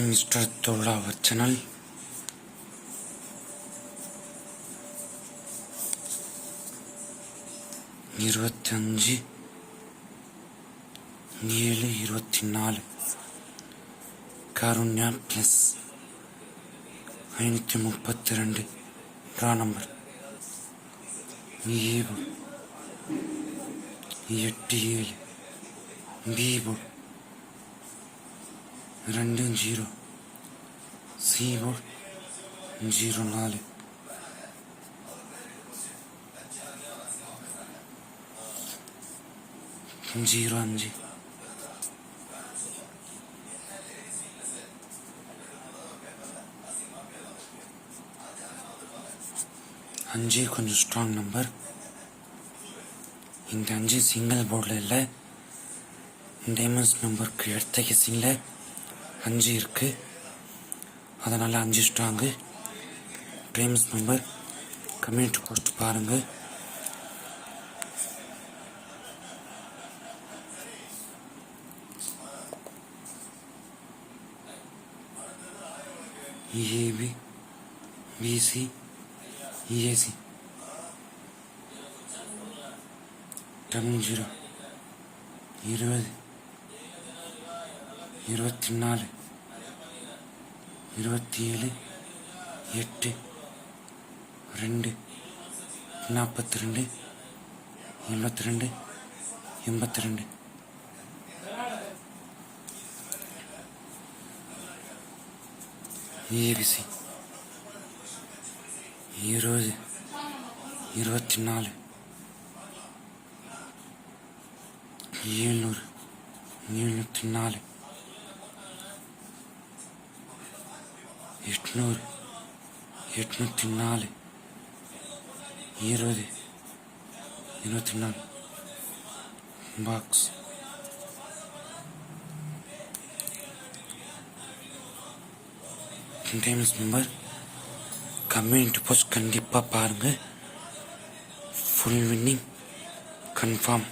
Mister தொழிலாளர் channel இருபத்தஞ்சு ஏழு இருபத்தி நாலு. கருண்யா ப்ளஸ் ஐநூற்றி முப்பத்தி ரெண்டு ட்ரா நம்பர் ஏழு எட்டு ஏழு. பீபோர்டு ரெண்டு ஜீரோ சி போர்டு ஜீரோ நாலு ஜீரோ அஞ்சு அஞ்சு கொஞ்சம் ஸ்ட்ராங் நம்பர் இந்த அஞ்சு சிங்கிள் போர்டில் இல்லை டைமண்ட்ஸ் நம்பருக்கு எடுத்த கெஸிங்கில் அஞ்சு இருக்குது அதனால் அஞ்சு strong times number community post பாருங்கள் EAP BC EAC double zero இருபது இருபத்தி நாலு இருபத்தி ஏழு எட்டு ரெண்டு நாற்பத்தி ரெண்டு எண்பத்தி ரெண்டு எண்பத்தி ரெண்டு ஏபிசி இருபது இருபத்தி நாலு ஏழ்நூறு எழுநூற்றி நாலு எட்நூறு எட்நூற்றி நாலு இருபது இருபத்தி நாலு. Box times number community post கண்டிப்பாக பாருங்கள் ஃபுல் வின்னிங் கன்ஃபார்ம்